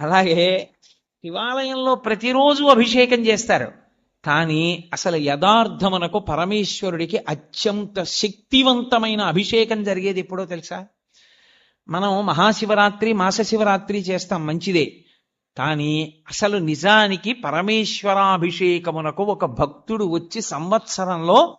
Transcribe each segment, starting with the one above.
అలాగే శివాలయంలో ప్రతిరోజు అభిషేకం చేస్తారు. కానీ అసలు యథార్థమునకు పరమేశ్వరుడికి అత్యంత శక్తివంతమైన అభిషేకం జరిగేది ఎప్పుడో తెలుసా? మనం మహాశివరాత్రి మాస శివరాత్రి చేస్తాం మంచిదే. కానీ అసలు నిజానికి పరమేశ్వరాభిషేకమునకు ఒక భక్తుడు వచ్చి సంవత్సరంలో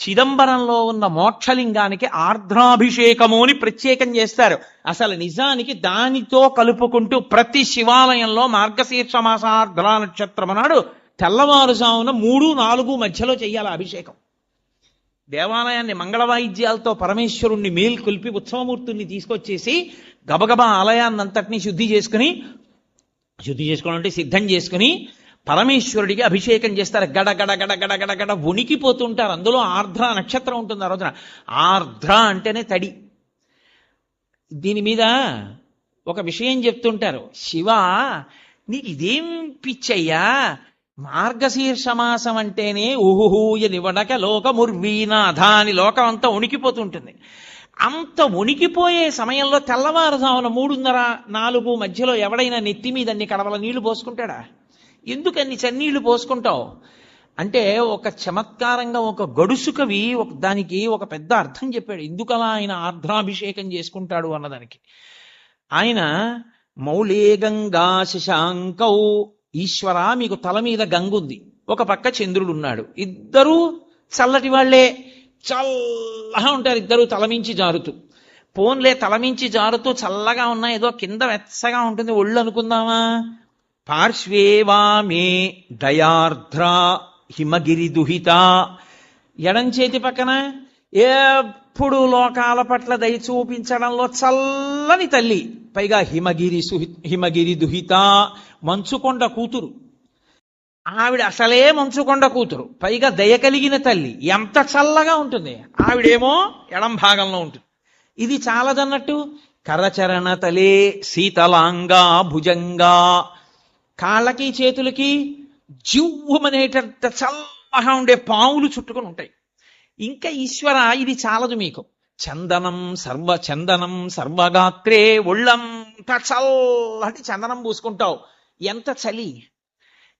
చిదంబరంలో ఉన్న మోక్షలింగానికి ఆర్ద్రాభిషేకము అని ప్రత్యేకం చేస్తారు. అసలు నిజానికి దానితో కలుపుకుంటూ ప్రతి శివాలయంలో మార్గశీర్ష మాసార్ద్ర నక్షత్రం నాడు తెల్లవారుజామున మూడు నాలుగు మధ్యలో చేయాలి అభిషేకం. దేవాలయాన్ని మంగళ వాయిద్యాలతో పరమేశ్వరుణ్ణి మేల్కొల్పి ఉత్సవమూర్తుల్ని తీసుకొచ్చేసి గబగబా ఆలయాన్నంతటినీ శుద్ధి చేసుకుని శుద్ధి చేసుకోవడం సిద్ధం చేసుకుని పరమేశ్వరుడికి అభిషేకం చేస్తారు. గడ గడ గడ గడ గడ గడ వణికిపోతుంటారు అందులో ఆర్ద్ర నక్షత్రం ఉంటుంది ఆ రోజున. ఆర్ద్ర అంటేనే తడి. దీని మీద ఒక విషయం చెప్తుంటారు. శివ నీకు ఇదేం పిచ్చయ్యా? మార్గశీర్ష మాసం అంటేనే ఊహూయ నివడక లోకముర్వీనాథ అని లోకం అంతా ఉనికిపోతుంటుంది. అంత ఉనికిపోయే సమయంలో తెల్లవారుజామున మూడున్నర నాలుగు మధ్యలో ఎవడైనా నెత్తి మీద అన్ని కడవల నీళ్ళు పోసుకుంటాడా? ఎందుకు అన్ని చన్నీళ్ళు పోసుకుంటావు? అంటే ఒక చమత్కారంగా ఒక గడుసు కవి ఒక దానికి ఒక పెద్ద అర్థం చెప్పాడు. ఎందుకలా ఆయన ఆర్ద్రాభిషేకం చేసుకుంటాడు అన్నదానికి. ఆయన మౌళే గంగా శశాంకౌ ఈశ్వర మీకు తల మీద గంగుంది ఒక పక్క చంద్రుడు ఉన్నాడు. ఇద్దరూ చల్లటి వాళ్ళే చల్లగా ఉంటారు ఇద్దరు తలమించి జారుతూ. పోన్లే తలమించి జారుతూ చల్లగా ఉన్నా ఏదో కింద వెచ్చగా ఉంటుంది. ఒళ్ళు అనుకుందామా? పార్శ్వేవామే దయార్ధ్ర హిమగిరి దుహిత ఎడం చేతి పక్కన ఎప్పుడు లోకాల పట్ల దయ చూపించడంలో చల్లని తల్లి పైగా హిమగిరి సుహి హిమగిరి దుహిత మంచుకొండ కూతురు. ఆవిడ అసలే మంచుకొండ కూతురు పైగా దయ కలిగిన తల్లి ఎంత చల్లగా ఉంటుంది. ఆవిడేమో ఎడం భాగంలో ఉంటుంది. ఇది చాలదన్నట్టు కరచరణ తలే శీతలాంగా భుజంగా కాళ్ళకి చేతులకి జివ్వమనేటంత చల్లగా ఉండే పావులు చుట్టుకొని ఉంటాయి. ఇంకా ఈశ్వర ఇది చాలదు మీకు. చందనం సర్వ చందనం సర్వగాత్రే ఒళ్ళంత చల్లటి చందనం పూసుకుంటావు. ఎంత చలి.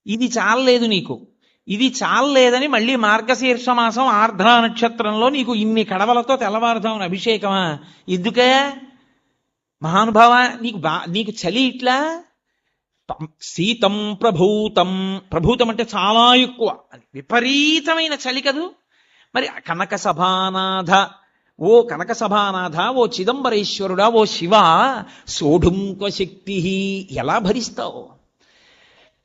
ఇది చాలలేదు నీకు. ఇది చాలలేదని మళ్ళీ మార్గశీర్ష మాసం ఆర్ద్ర నక్షత్రంలో నీకు ఇన్ని కడవలతో తెల్లవారుదామని అభిషేకమా? ఎందుకే? మహానుభావ నీకు బా నీకు చలి ఇట్లా? శీతం ప్రభూతం ప్రభూతం. అంటే చాలా ఎక్కువ. విపరీతమైన చలి కదూ. మరి కనక సభానాథ ఓ కనక సభానాథ ఓ చిదంబరేశ్వరుడా ఓ శివ సోఢుంక శక్తి ఎలా భరిస్తావు?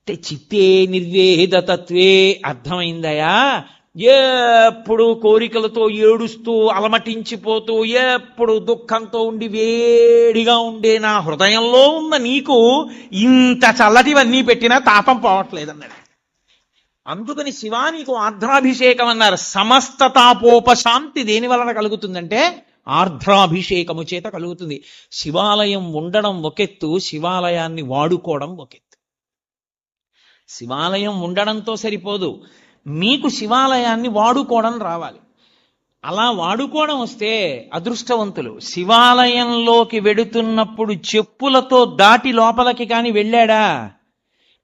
అంటే చిత్తే నిర్వేద తత్వే అర్థమైందయా? ఎప్పుడు కోరికలతో ఏడుస్తూ అలమటించిపోతూ ఎప్పుడు దుఃఖంతో ఉండి వేడిగా ఉండే నా హృదయంలో ఉన్న నీకు ఇంత చల్లటివన్నీ పెట్టినా తాపం పోవట్లేదన్నాడు. అందుకని శివా నీకు ఆర్ద్రాభిషేకం అన్నారు. సమస్త తాపోపశాంతి దేని వలన కలుగుతుందంటే ఆర్ద్రాభిషేకము చేత కలుగుతుంది. శివాలయం ఉండడం ఒకెత్తు శివాలయాన్ని వాడుకోవడం ఒకెత్తు. శివాలయం ఉండడంతో సరిపోదు. మీకు శివాలయాన్ని వాడుకోవడం రావాలి. అలా వాడుకోవడం వస్తే అదృష్టవంతులు. శివాలయంలోకి వెడుతున్నప్పుడు చెప్పులతో దాటి లోపలికి కాని వెళ్ళాడా?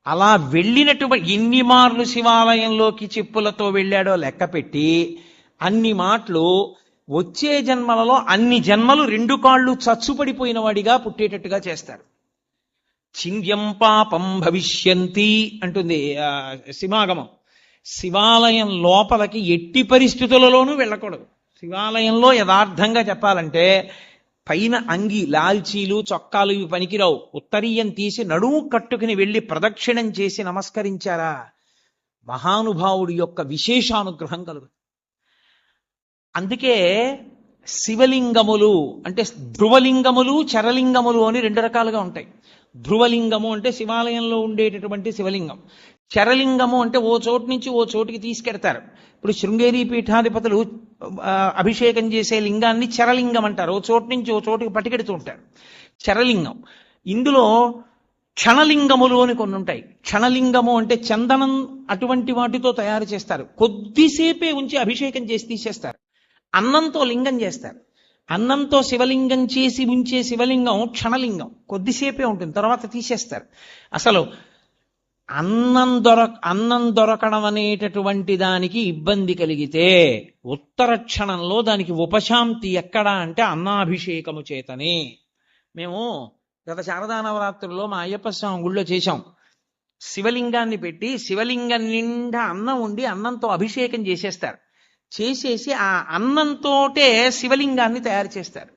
అలా వెళ్ళినటువంటి ఎన్ని మార్లు శివాలయంలోకి చెప్పులతో వెళ్ళాడో లెక్క పెట్టి అన్ని మాటలు వచ్చే జన్మలలో అన్ని జన్మలు రెండు కాళ్ళు చచ్చుపడిపోయిన వాడిగా పుట్టేటట్టుగా చేస్తారు. చింద్యం పాపం భవిష్యంతి అంటుంది ఆ, సింహాగమం. శివాలయం లోపలికి ఎట్టి పరిస్థితులలోనూ వెళ్ళకూడదు. శివాలయంలో యథార్థంగా చెప్పాలంటే పైన అంగి లాల్చీలు చొక్కాలు ఇవి పనికిరావు. ఉత్తరీయం తీసి నడుము కట్టుకుని వెళ్ళి ప్రదక్షిణం చేసి నమస్కరించారా? మహానుభావుడి యొక్క విశేషానుగ్రహం కలుగు అందుకే శివలింగములు అంటే ధ్రువలింగములు చరలింగములు అని రెండు రకాలుగా ఉంటాయి. ధ్రువలింగము అంటే శివాలయంలో ఉండేటటువంటి శివలింగం. చరలింగము అంటే ఓ చోటు నుంచి ఓ చోటుకి తీసుకెడతారు. ఇప్పుడు శృంగేరి పీఠాధిపతులు అభిషేకం చేసే లింగాన్ని చరలింగం అంటారు. ఓ చోటు నుంచి ఓ చోటుకి పట్టుకెడుతూ ఉంటారు. చరలింగం. ఇందులో క్షణలింగములు అని కొన్ని ఉంటాయి. క్షణలింగము అంటే చందనం అటువంటి వాటితో తయారు చేస్తారు. కొద్దిసేపే ఉంచి అభిషేకం చేసి తీసేస్తారు. అన్నంతో లింగం చేస్తారు. అన్నంతో శివలింగం చేసి ఉంచే శివలింగం క్షణలింగం. కొద్దిసేపే ఉంటుంది. తర్వాత తీసేస్తారు. అసలు అన్నం దొరక అన్నం దొరకడం అనేటటువంటి దానికి ఇబ్బంది కలిగితే ఉత్తర క్షణంలో దానికి ఉపశాంతి ఎక్కడా అంటే అన్నాభిషేకము చేతనే. మేము గత శారదా నవరాత్రుల్లో మా అయ్యప్ప స్వామి గుళ్ళో చేశాం. శివలింగాన్ని పెట్టి శివలింగం నిండా అన్నం ఉండి అన్నంతో అభిషేకం చేసేస్తారు. చేసేసి ఆ అన్నంతోటే శివలింగాన్ని తయారు చేస్తారు.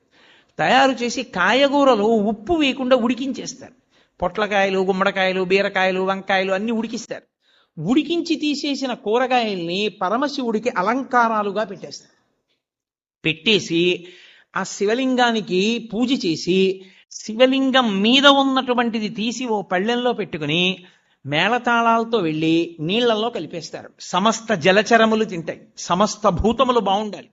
తయారు చేసి కాయగూరలు ఉప్పు వేయకుండా ఉడికించేస్తారు. పొట్లకాయలు గుమ్మడికాయలు బీరకాయలు వంకాయలు అన్ని ఉడికిస్తారు. ఉడికించి తీసేసిన కూరగాయల్ని పరమశివుడికి అలంకారాలుగా పెట్టేస్తారు. పెట్టేసి ఆ శివలింగానికి పూజ చేసి శివలింగం మీద ఉన్నటువంటిది తీసి ఓ పళ్ళెంలో పెట్టుకుని మేళతాళాలతో వెళ్ళి నీళ్ళలో కలిపేస్తారు. సమస్త జలచరములు తింటాయి. సమస్త భూతములు బాగుండాలి.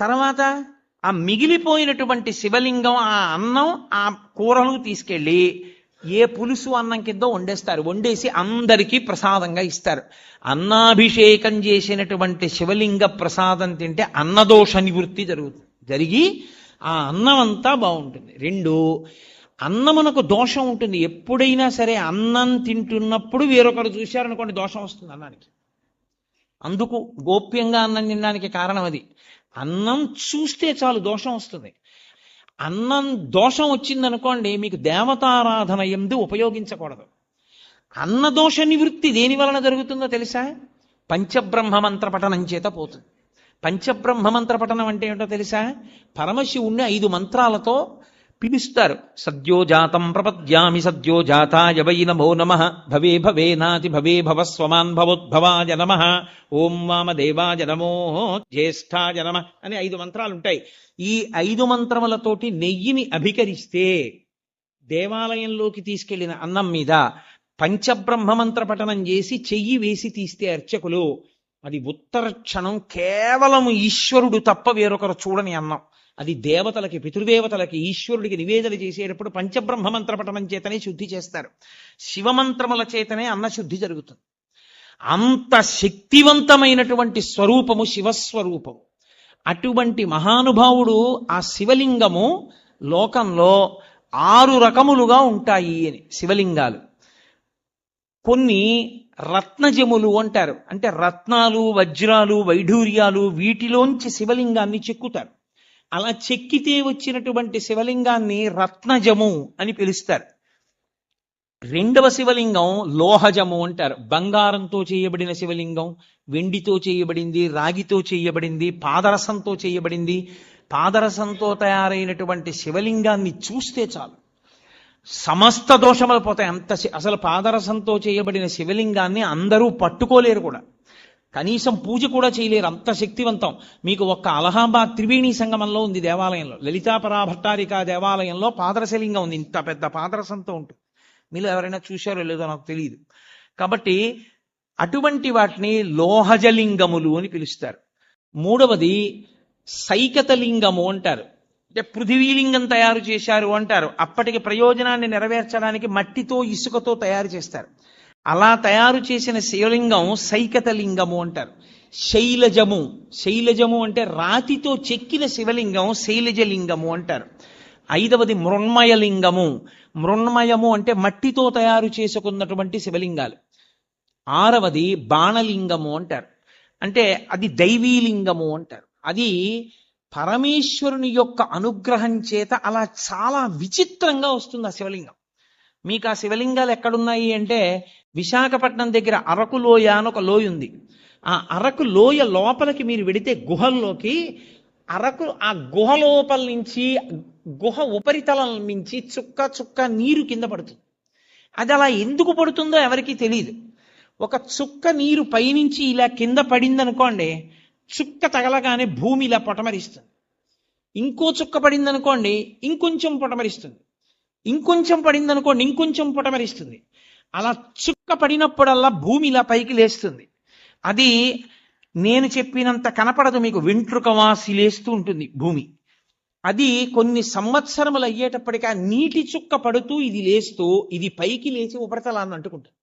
తర్వాత ఆ మిగిలిపోయినటువంటి శివలింగం ఆ అన్నం ఆ కూరలు తీసుకెళ్ళి ఏ పులుసు అన్నం కింద వండేస్తారు? వండేసి అందరికీ ప్రసాదంగా ఇస్తారు. అన్నాభిషేకం చేసినటువంటి శివలింగ ప్రసాదం తింటే అన్నదోష నివృత్తి జరుగుతుంది. జరిగి ఆ అన్నం అంతా బాగుంటుంది. రెండు అన్నమునకు దోషం ఉంటుంది. ఎప్పుడైనా సరే అన్నం తింటున్నప్పుడు వేరొకరు చూశారనుకోండి దోషం వస్తుంది అన్నానికి. అందుకు గోప్యంగా అన్నం తినడానికి కారణం అది. అన్నం చూస్తే చాలు దోషం వస్తుంది. అన్నం దోషం వచ్చిందనుకోండి మీకు దేవతారాధన ఎందు ఉపయోగించకూడదు. అన్న దోష నివృత్తి దేని వలన జరుగుతుందో తెలుసా? పంచబ్రహ్మ మంత్ర పఠనం చేత పోతుంది. పంచబ్రహ్మ మంత్ర పఠనం అంటే ఏంటో తెలుసా? పరమశివుణ్ణి ఐదు మంత్రాలతో పిలుస్తారు. సద్యోజాతం ప్రపద్యామి సద్యోజాతాయ వై నమో నమ. భవే భవే నాతి భవే భవ స్వమాన్ భవోద్భవాయ నమ. ఓం వామదేవాయ నమో జ్యేష్ఠాయ నమ అని ఐదు మంత్రాలు ఉంటాయి ఈ ఐదు మంత్రములతోటి నెయ్యిని అభికరిస్తే దేవాలయంలోకి తీసుకెళ్ళిన అన్నం మీద పంచబ్రహ్మ మంత్ర పఠనం చేసి చెయ్యి వేసి తీస్తే అర్చకులు అది ఉత్తర క్షణం కేవలం ఈశ్వరుడు తప్ప వేరొకరు చూడని అన్నం. అది దేవతలకి పితృదేవతలకి ఈశ్వరుడికి నివేదన చేసేటప్పుడు పంచబ్రహ్మ మంత్రపఠనం చేతనే శుద్ధి చేస్తారు. శివమంత్రముల చేతనే అన్న శుద్ధి జరుగుతుంది. అంత శక్తివంతమైనటువంటి స్వరూపము శివస్వరూపము. అటువంటి మహానుభావుడు ఆ శివలింగము లోకంలో ఆరు రకములుగా ఉంటాయి అని శివలింగాలు. కొన్ని రత్నజములు అంటారు. అంటే రత్నాలు వజ్రాలు వైఢూర్యాలు వీటిలోంచి శివలింగాన్ని చెక్కుతారు. అలా చెక్కితే వచ్చినటువంటి శివలింగాన్ని రత్నజము అని పిలుస్తారు. రెండవ శివలింగం లోహజము అంటారు. బంగారంతో చేయబడిన శివలింగం వెండితో చేయబడింది రాగితో చేయబడింది పాదరసంతో చేయబడింది. పాదరసంతో తయారైనటువంటి శివలింగాన్ని చూస్తే చాలు. సమస్త దోషములు పోతాయి. అంత అసలు పాదరసంతో చేయబడిన శివలింగాన్ని అందరూ పట్టుకోలేరు కూడా. కనీసం పూజ కూడా చేయలేరు. అంత శక్తివంతం. మీకు ఒక్క అలహాబాద్ త్రివేణి సంగమంలో ఉంది దేవాలయంలో. లలితాపరా భట్టారిక దేవాలయంలో పాదరసలింగం ఉంది. ఇంత పెద్ద పాదరసంతో ఉంటుంది. మీరు ఎవరైనా చూశారో లేదో నాకు తెలియదు కాబట్టి అటువంటి వాటిని లోహజలింగములు అని పిలుస్తారు. మూడవది సైకతలింగము అంటారు. అంటే పృథివీలింగం తయారు చేశారు అంటారు. అప్పటికి ప్రయోజనాన్ని నెరవేర్చడానికి మట్టితో ఇసుకతో తయారు చేస్తారు. అలా తయారు చేసిన శివలింగం సైకతలింగము అంటారు. శైలజము. శైలజము అంటే రాతితో చెక్కిన శివలింగం శైలజలింగము అంటారు. ఐదవది మృణ్మయలింగము. మృణ్మయము అంటే మట్టితో తయారు చేసుకున్నటువంటి శివలింగాలు. ఆరవది బాణలింగము అంటారు. అంటే అది దైవీలింగము అంటారు. అది పరమేశ్వరుని యొక్క అనుగ్రహం చేత అలా చాలా విచిత్రంగా వస్తుంది ఆ శివలింగం. మీకు ఆ శివలింగాలు ఎక్కడున్నాయి అంటే విశాఖపట్నం దగ్గర అరకు లోయ అని ఒక లోయ ఉంది. ఆ అరకు లోయ లోపలికి మీరు వెడితే గుహల్లోకి అరకు ఆ గుహ లోపల నుంచి గుహ ఉపరితలం నుంచి చుక్క చుక్క నీరు కింద పడుతుంది. అది అలా ఎందుకు పడుతుందో ఎవరికీ తెలియదు ఒక చుక్క నీరు పైనుంచి ఇలా కింద పడిందనుకోండి చుక్క తగలగానే భూమి ఇలా పొటమరిస్తుంది. ఇంకో చుక్క పడిందనుకోండి ఇంకొంచెం పొటమరిస్తుంది. ఇంకొంచెం పడింది అనుకోండి ఇంకొంచెం పొటమరిస్తుంది. అలా చుక్క పడినప్పుడల్లా భూమి ఇలా పైకి లేస్తుంది. అది నేను చెప్పినంత కనపడదు మీకు వెంట్రుక వాసి లేస్తూ ఉంటుంది భూమి. అది కొన్ని సంవత్సరములు అయ్యేటప్పటికీ ఆ నీటి చుక్క పడుతూ ఇది లేస్తూ ఇది పైకి లేచి ఉపరితలాన్ని అంటుకుంటుంది.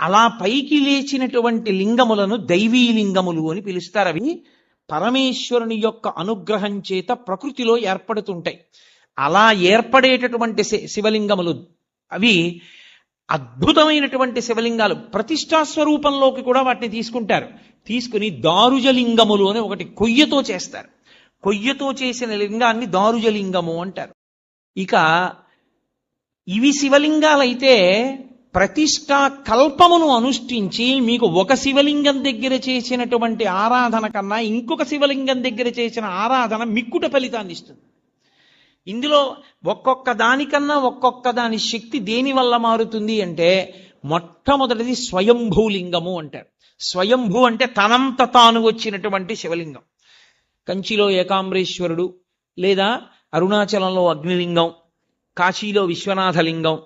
అలా పైకి లేచినటువంటి లింగములను దైవీ లింగములు అని పిలుస్తారు. అవి పరమేశ్వరుని యొక్క అనుగ్రహం చేత ప్రకృతిలో ఏర్పడుతుంటాయి. అలా ఏర్పడేటటువంటి శి- శివలింగములు. అవి అద్భుతమైనటువంటి శివలింగాలు. ప్రతిష్టా స్వరూపంలోకి కూడా వాటిని తీసుకుంటారు. తీసుకుని దారుజలింగములు అని ఒకటి కొయ్యతో చేస్తారు. కొయ్యతో చేసిన లింగాన్ని దారుజలింగము అంటారు. ఇక ఇవి శివలింగాలైతే ప్రతిష్టా కల్పమును అనుష్ఠించి మీకు ఒక శివలింగం దగ్గర చేసినటువంటి ఆరాధన కన్నా ఇంకొక శివలింగం దగ్గర చేసిన ఆరాధన మిక్కుట ఫలితాన్ని ఇస్తుంది. ఇందులో ఒక్కొక్క దానికన్నా ఒక్కొక్క దాని శక్తి దేని వల్ల మారుతుంది అంటే మొట్టమొదటిది స్వయంభూలింగము అంటారు. స్వయంభూ అంటే తనంత తాను వచ్చినటువంటి శివలింగం. కంచిలో ఏకాంబరేశ్వరుడు లేదా అరుణాచలంలో అగ్నిలింగం కాశీలో విశ్వనాథలింగం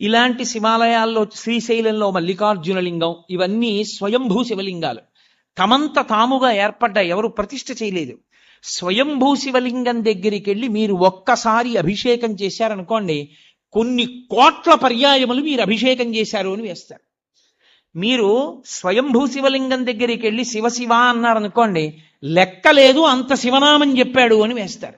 ఇలాంటి శివాలయాల్లో శ్రీశైలంలో మల్లికార్జున లింగం ఇవన్నీ స్వయంభూ శివలింగాలు. తమంత తాముగా ఏర్పడ్డ ఎవరు ప్రతిష్ఠ చేయలేదు. స్వయంభూ శివలింగం దగ్గరికి వెళ్ళి మీరు ఒక్కసారి అభిషేకం చేశారనుకోండి కొన్ని కోట్ల పర్యాయములు మీరు అభిషేకం చేశారు అని వేస్తారు. మీరు స్వయంభూ శివలింగం దగ్గరికి వెళ్ళి శివ శివ అన్నారనుకోండి లెక్క లేదు అంత శివనామం చెప్పాడు అని వేస్తారు.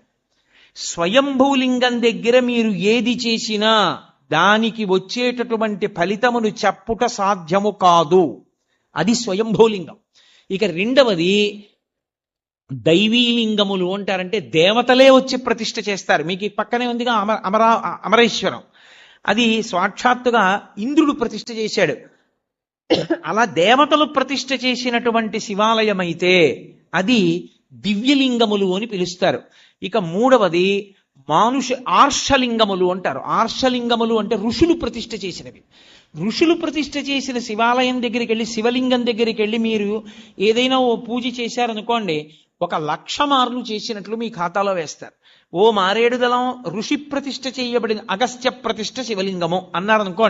స్వయంభూలింగం దగ్గర మీరు ఏది చేసినా దానికి వచ్చేటటువంటి ఫలితమును చెప్పుట సాధ్యము కాదు. అది స్వయంభూలింగం. ఇక రెండవది దైవీలింగములు అంటారంటే దేవతలే వచ్చి ప్రతిష్ఠ చేస్తారు. మీకు ఈ పక్కనే ఉందిగా అమర అమరా అమరేశ్వరం. అది సాక్షాత్తుగా ఇంద్రుడు ప్రతిష్ఠ చేశాడు. అలా దేవతలు ప్రతిష్ఠ చేసినటువంటి శివాలయం అయితే అది దివ్యలింగములు అని పిలుస్తారు. ఇక మూడవది మానుష ఆర్షలింగములు అంటారు. ఆర్షలింగములు అంటే ఋషులు ప్రతిష్ఠ చేసినవి. ఋషులు ప్రతిష్ఠ చేసిన శివాలయం దగ్గరికి వెళ్ళి శివలింగం దగ్గరికి వెళ్ళి మీరు ఏదైనా ఓ పూజ చేశారనుకోండి ఒక లక్ష మార్లు చేసినట్లు మీ ఖాతాలో వేస్తారు. ఓ మారేడుదలం ఋషి ప్రతిష్ఠ చేయబడిన అగస్త్య ప్రతిష్ఠ శివలింగము అన్నారనుకోండి.